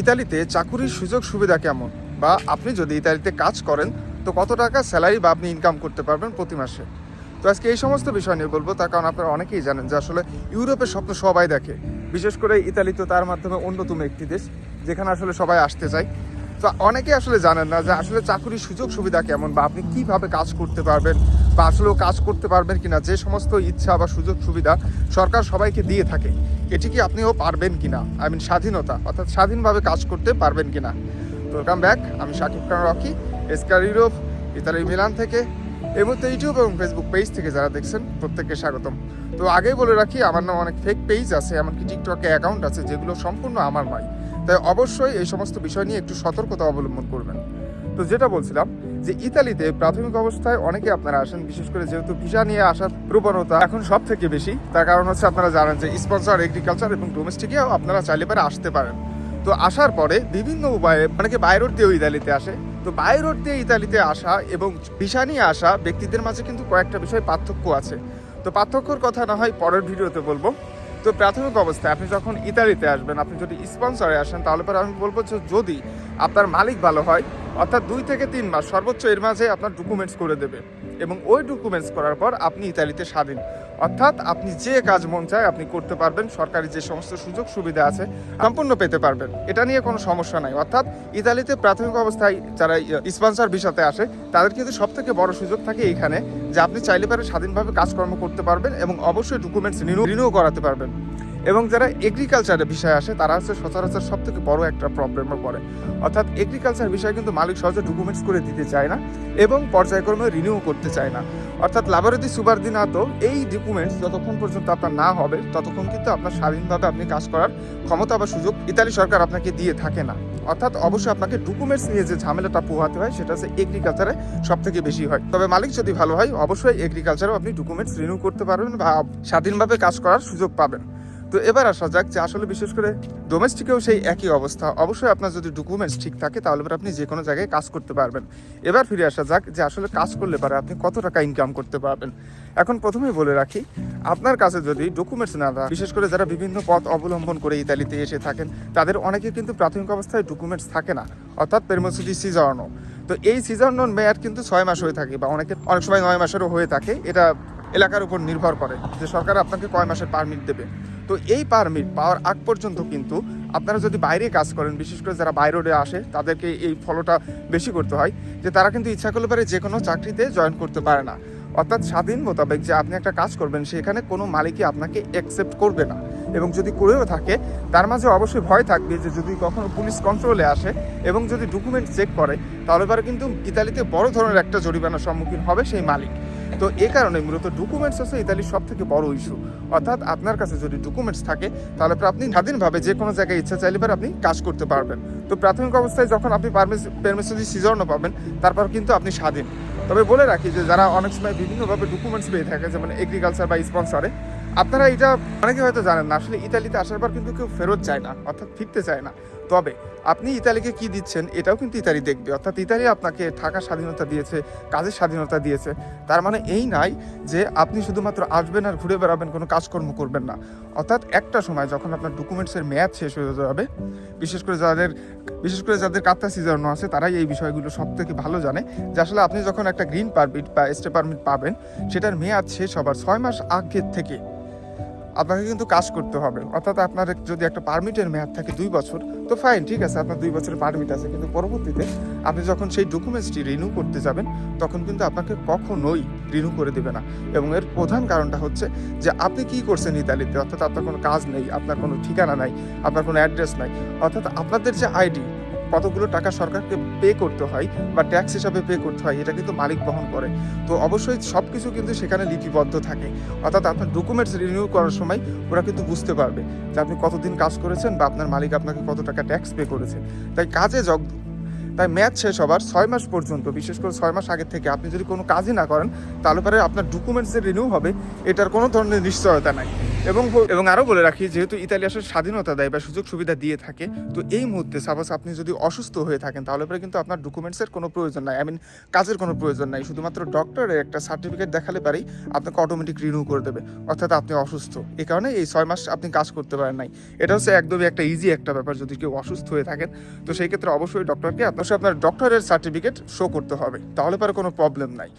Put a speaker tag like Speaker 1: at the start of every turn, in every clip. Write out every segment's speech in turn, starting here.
Speaker 1: ইতালিতে চাকুরির সুযোগ সুবিধা কেমন? বা আপনি যদি ইতালিতে কাজ করেন, তো কত টাকা স্যালারি বা আপনি ইনকাম করতে পারবেন প্রতি মাসে? তো আজকে এই সমস্ত বিষয় নিয়ে বলব, তার কারণ আপনারা অনেকেই জানেন যে আসলে ইউরোপের স্বপ্ন সবাই দেখে। বিশেষ করে ইতালি তো তার মাধ্যমে অন্যতম একটি দেশ, যেখানে আসলে সবাই আসতে চায়। তো অনেকে আসলে জানেন না যে আসলে চাকুরির সুযোগ সুবিধা কেমন, বা আপনি কীভাবে কাজ করতে পারবেন, বা আসলেও কাজ করতে পারবেন কিনা, যে সমস্ত ইচ্ছা বা সুযোগ সুবিধা সরকার সবাইকে দিয়ে থাকে। এটি কি আপনিও পারবেন কিনা? আই মিন স্বাধীনতা, অর্থাৎ স্বাধীনভাবে কাজ করতে পারবেন কিনা? ওয়েলকাম ব্যাক আমি শাকিব খান রকি এসকার ইউরোপ, ইতালি, মিলান থেকে, এই মুহূর্তে ইউটিউব এবং ফেসবুক পেজ থেকে যারা দেখছেন, প্রত্যেককে স্বাগতম। তো আগেই বলে রাখি, আমার নাম অনেক ফেক পেজ আছে, এমনকি টিকটকে অ্যাকাউন্ট আছে, যেগুলো সম্পূর্ণ আমার নয়। তাই অবশ্যই এই সমস্ত বিষয় নিয়ে একটু সতর্কতা অবলম্বন করবেন। তো যেটা বলছিলাম যে ইতালিতে প্রাথমিক অবস্থায় অনেকে আপনারা আসেন, বিশেষ করে যেহেতু ভিসা নিয়ে আসার প্রবণতা এখন সব থেকে বেশি। তার কারণ হচ্ছে আপনারা জানেন যে স্পন্সর এগ্রিকালচার এবং ডোমেস্টিকেও আপনারা চাইলে পারে আসতে পারেন। তো আসার পরে বিভিন্ন উপায়ে অনেকে বাইরোড দিয়েও ইতালিতে আসে। তো বাইরোড দিয়ে ইতালিতে আসা এবং ভিসা নিয়ে আসা ব্যক্তিদের মাঝে কিন্তু কয়েকটা বিষয় পার্থক্য আছে। তো পার্থক্যর কথা না হয় পরের ভিডিওতে বলব। তো প্রাথমিক অবস্থায় আপনি যখন ইতালিতে আসবেন, আপনি যদি স্পন্সরে আসেন, তাহলে পরে আমি বলব যে যদি আপনার মালিক ভালো হয় অর্থাৎ দুই থেকে তিন মাস সর্বোচ্চ এর মাঝে আপনার ডকুমেন্টস করে দেবে। এবং ওই ডকুমেন্টস করার পর আপনি ইতালিতে স্বাধীন। অর্থাৎ আপনি যে কাজ মন চায় আপনি করতে পারবেন, সরকারি যে সমস্ত সুযোগ সুবিধা আছে, সম্পূর্ণ পেতে পারবেন। এটা নিয়ে কোনো সমস্যা নাই। অর্থাৎ ইতালিতে প্রাথমিক অবস্থায় যারা স্পন্সর ভিসাতে আসে, তাদের কিন্তু সব থেকে বড় সুযোগ থাকে এইখানে যে আপনি চাইলে পারে স্বাধীনভাবে কাজকর্ম করতে পারবেন এবং অবশ্যই ডকুমেন্টস রিনিউ করাতে পারবেন। এবং যারা এগ্রিকালচারের বিষয়ে আসে, তারা হচ্ছে সচরাচর সব থেকে বড় একটা প্রবলেমে পড়ে অর্থাৎ এগ্রিকালচার বিষয়ে কিন্তু মালিক সহজে ডকুমেন্টস করে দিতে চায় না এবং পর্যায়ক্রমে রিনিউ করতে চায় না। অর্থাৎ লাভারদি সুবার দিনাতো এই ডকুমেন্টস যতক্ষণ পর্যন্ত আপনার না হবে, ততক্ষণ কিন্তু আপনার স্বাধীনভাবে আপনি কাজ করার ক্ষমতা বা সুযোগ ইতালি সরকার আপনাকে দিয়ে থাকে না। অর্থাৎ অবশ্যই আপনাকে ডকুমেন্টস নিয়ে যে ঝামেলাটা পোহাতে হয়, সেটা হচ্ছে এগ্রিকালচারে সব থেকে বেশি হয়। তবে মালিক যদি ভালো হয়, অবশ্যই এগ্রিকালচারেও আপনি ডকুমেন্টস রিনিউ করতে পারবেন বা স্বাধীনভাবে কাজ করার সুযোগ পাবেন। তো এবার আসা যাক যে আসলে বিশেষ করে ডোমেস্টিকেও সেই একই অবস্থা। অবশ্যই আপনার যদি ডকুমেন্টস ঠিক থাকে, তাহলে এবার আপনি যে কোনো জায়গায় কাজ করতে পারবেন। এবার ফিরে আসা যাক যে আসলে কাজ করলে পারে আপনি কত টাকা ইনকাম করতে পারবেন। এখন প্রথমেই বলে রাখি, আপনার কাছে যদি ডকুমেন্টস না থাকে, বিশেষ করে যারা বিভিন্ন পথ অবলম্বন করে ইতালিতে এসে থাকেন, তাদের অনেকে কিন্তু প্রাথমিক অবস্থায় ডকুমেন্টস থাকে না, অর্থাৎ পেরমোসিটি সিজার্নো তো এই সিজার্নোর মেয়াদ কিন্তু ছয় মাস হয়ে থাকে বা অনেকে অনেক সময় নয় মাসেরও হয়ে থাকে। এটা এলাকার উপর নির্ভর করে যে সরকার আপনাকে কয় মাসের পারমিট দেবে। তো এই পারমিট পাওয়ার আগ পর্যন্ত কিন্তু আপনারা যদি বাইরে কাজ করেন, বিশেষ করে যারা বাইরে আসে, তাদেরকে এই ফলোটা বেশি করতে হয় যে তারা কিন্তু ইচ্ছা করলে পারে যে কোনো চাকরিতে জয়েন করতে পারে না। অর্থাৎ স্বাধীন মোতাবেক যে আপনি একটা কাজ করবেন, সেখানে কোনো মালিকই আপনাকে অ্যাকসেপ্ট করবে না। এবং যদি করেও থাকে, তার মাঝে অবশ্যই ভয় থাকবে যে যদি কখনো পুলিশ কন্ট্রোলে আসে এবং যদি ডকুমেন্ট চেক করে, তাহলে পরে কিন্তু ইতালিতে বড় ধরনের একটা জরিমানার সম্মুখীন হবে সেই মালিক। তো এই কারণে মূলত ডকুমেন্টস হচ্ছে ইতালির সব থেকে বড় ইস্যু অর্থাৎ আপনার কাছে যদি ডকুমেন্টস থাকে, তাহলে আপনি স্বাধীনভাবে যে কোনো জায়গায় ইচ্ছা চাইলে পরে আপনি কাজ করতে পারবেন। তো প্রাথমিক অবস্থায় যখন আপনি পারমিশন সিজনও পাবেন, তারপর কিন্তু আপনি স্বাধীন। তবে বলে রাখি যে যারা অনেক সময় বিভিন্নভাবে ডকুমেন্টস পেয়ে থাকে, যেমন এগ্রিকালচার বা স্পন্সরে আপনারা এটা অনেকে হয়তো জানেন না। আসলে ইতালিতে আসার পর কিন্তু কেউ ফেরত চায় না, অর্থাৎ ফিরতে চায় না। তবে আপনি ইতালিকে কি দিচ্ছেন, এটাও কিন্তু ইতালি দেখবে। অর্থাৎ ইতালি আপনাকে থাকার স্বাধীনতা দিয়েছে, কাজের স্বাধীনতা দিয়েছে। তার মানে এই নাই যে আপনি শুধুমাত্র আসবেন আর ঘুরে বেড়াবেন, কোনো কাজকর্ম করবেন না। অর্থাৎ একটা সময় যখন আপনার ডকুমেন্টসের মেয়াদ শেষ হয়ে যাবে, বিশেষ করে যাদের, বিশেষ করে যাদের কাত্তা সিজানো আছে, তারাই এই বিষয়গুলো সব থেকে ভালো জানে যে আসলে আপনি যখন একটা গ্রিন পারমিট বা স্টে পারমিট পাবেন, সেটার মেয়াদ শেষ হবার ছয় মাস আগের থেকে আপনাকে কিন্তু কাজ করতে হবে। অর্থাৎ আপনার যদি একটা পারমিটের মেয়াদ থাকে দুই বছর, তো ফাইন ঠিক আছে, আপনার দুই বছরের পারমিট আছে। কিন্তু পরবর্তীতে আপনি যখন সেই ডকুমেন্টসটি রিনিউ করতে যাবেন, তখন কিন্তু আপনাকে কখনোই রিনিউ করে দেবে না। এবং এর প্রধান কারণটা হচ্ছে যে আপনি কি করছেন ইতালিতে? অর্থাৎ আপনার কোনো কাজ নেই, আপনার কোনো ঠিকানা নাই, আপনার কোনো অ্যাড্রেস নাই। অর্থাৎ আপনাদের যে আইডি কতগুলো টাকা সরকারকে পে করতে হয় বা ট্যাক্স হিসাবে পে করতে হয়, এটা কিন্তু মালিক বহন করে। তো অবশ্যই সব কিছু কিন্তু সেখানে লিপিবদ্ধ থাকে। অর্থাৎ আপনার ডকুমেন্টস রিনিউ করার সময় ওরা কিন্তু বুঝতে পারবে যে আপনি কতদিন কাজ করেছেন বা আপনার মালিক আপনাকে কত টাকা ট্যাক্স পে করেছে। তাই কাজে জগ তাই ম্যাচ শেষ হবার ছয় মাস পর্যন্ত, বিশেষ করে ছয় মাস আগের থেকে আপনি যদি কোনো কাজই না করেন, তাহলে পরে আপনার ডকুমেন্টস যে রিনিউ হবে, এটার কোনো ধরনের নিশ্চয়তা নাই। এবং এবং আরও বলে রাখি, যেহেতু ইতালি আসলে স্বাধীনতা দেয় বা সুযোগ সুবিধা দিয়ে থাকে, তো এই মুহূর্তে সাপোজ আপনি যদি অসুস্থ হয়ে থাকেন, তাহলে পরে কিন্তু আপনার ডকুমেন্টসের কোনো প্রয়োজন নাই। আই মিন কাজের কোনো প্রয়োজন নাই। শুধুমাত্র ডক্টরের একটা সার্টিফিকেট দেখালে পারেই আপনাকে অটোমেটিক রিনিউ করে দেবে, অর্থাৎ আপনি অসুস্থ। এই কারণে এই ছয় মাস আপনি কাজ করতে পারেন নাই। এটা হচ্ছে একদমই একটা ইজি একটা ব্যাপার, যদি কেউ অসুস্থ হয়ে থাকেন। তো সেই ক্ষেত্রে অবশ্যই ডক্টরকে অবশ্যই আপনার ডক্টরের সার্টিফিকেট শো করতে হবে। তাহলে পরে কোনো প্রবলেম নাই।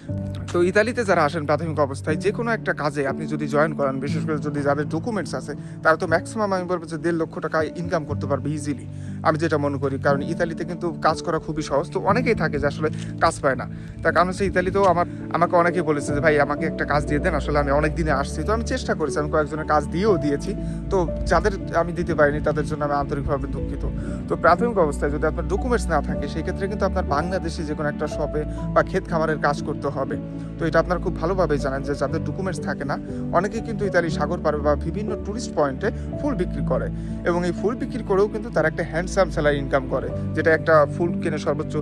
Speaker 1: তো ইতালিতে যারা আসেন প্রাথমিক অবস্থায় যে কোনো একটা কাজে আপনি যদি জয়েন করেন, বিশেষ করে যদি যাদের ডকুমেন্টস আছে, তারা তো ম্যাক্সিমাম আমি বলব যে দেড় লক্ষ টাকা ইনকাম করতে পারবে ইজিলি আমি যেটা মনে করি, কারণ ইতালিতে কিন্তু কাজ করা খুবই সহজ, তো অনেকেই থাকে যে আসলে কাজ পায় না। তার কারণ হচ্ছে ইতালিতেও আমার, আমাকে অনেকেই বলেছে যে, ভাই, আমাকে একটা কাজ দিয়ে দেন, আসলে আমি অনেক দিনে আসছি। তো আমি চেষ্টা করেছি, আমি কয়েকজনের কাজ দিয়েও দিয়েছি, তো যাদের আমি দিতে পারিনি, তাদের জন্য আমি আন্তরিকভাবে দুঃখিত। তো প্রাথমিক অবস্থায় যদি আপনার ডকুমেন্টস না থাকে, সেই ক্ষেত্রে কিন্তু আপনার বাংলাদেশে যে কোনো একটা শপে বা ক্ষেত খামারের কাজ করতে হবে। তো এটা আপনার খুব ভালোভাবেই জানেন যে যাদের ডকুমেন্টস থাকে না, অনেকেই কিন্তু ইতালি সাগর পারে বা বিভিন্ন টুরিস্ট পয়েন্টে ফুল বিক্রি করে। এবং এই ফুল বিক্রি করেও কিন্তু তারা একটা হ্যান্ডসাম স্যালারি ইনকাম করে, যেটা একটা ফুল কিনে সর্বোচ্চ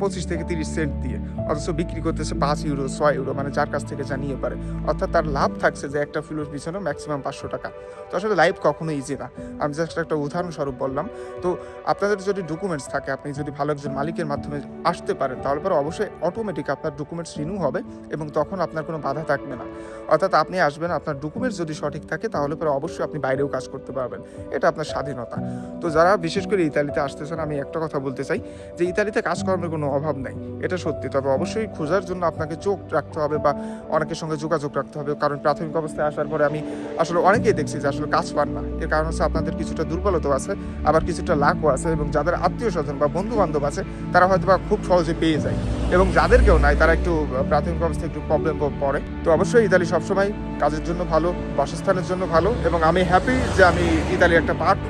Speaker 1: পঁচিশ থেকে তিরিশ সেন্ট দিয়ে। অথচ বিক্রি করতেছে পাঁচ ইউরো ছয় ইউরো মানে যার কাছ থেকে জানিয়ে পারে। অর্থাৎ তার লাভ থাকছে যে একটা ফুলের পিছনে ম্যাক্সিমাম পাঁচশো টাকা। তো আসলে লাইফ কখনো ইজি না। আমি জাস্ট একটা উদাহরণস্বরূপ বললাম। তো আপনাদের যদি ডকুমেন্টস থাকে, আপনি যদি ভালো একজন মালিকের মাধ্যমে আসতে পারেন, তাহলে পরে অবশ্যই অটোমেটিক আপনার ডকুমেন্টস রিনিউ হবে এবং তখন আপনার কোনো বাধা থাকবে না। অর্থাৎ আপনি আসবেন, আপনার ডকুমেন্টস যদি সঠিক থাকে, তাহলে পরে অবশ্যই আপনি বাইরেও কাজ করতে পারবেন। এটা আপনার স্বাধীনতা। তো যারা বিশেষ করে ইতালিতে আসতেছেন, আমি একটা কথা বলতে চাই যে ইতালিতে কাজকর্মের কোনো অভাব নাই। এটা সত্যি। তবে অবশ্যই খোঁজার জন্য আপনাকে চোখ রাখতে হবে বা অনেকের সঙ্গে যোগাযোগ রাখতে হবে। কারণ প্রাথমিক অবস্থায় আসার পরে আমি আসলে অনেকেই দেখছি যে আসলে কাজ পান না। এর কারণ হচ্ছে আপনাদের কিছুটা দুর্বলতাও আছে, আবার কিছুটা লাখও আছে এবং যাদের আত্মীয় স্বজন বা বন্ধু বান্ধব আছে, তারা হয়তো বা খুব সহজে পেয়ে যায়। এবং যাদের কেউ নাই, তারা একটু প্রাথমিক অবস্থা একটু প্রবলেম পড়ে। তো অবশ্যই ইতালি সবসময় কাজের জন্য ভালো, বাসস্থানের জন্য ভালো এবং আমি হ্যাপি যে আমি ইতালি একটা পার্ট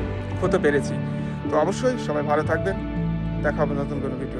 Speaker 1: হতে পেরেছি। তো অবশ্যই সবাই ভালো থাকবেন। দেখা হবে নতুন কোনো ভিডিও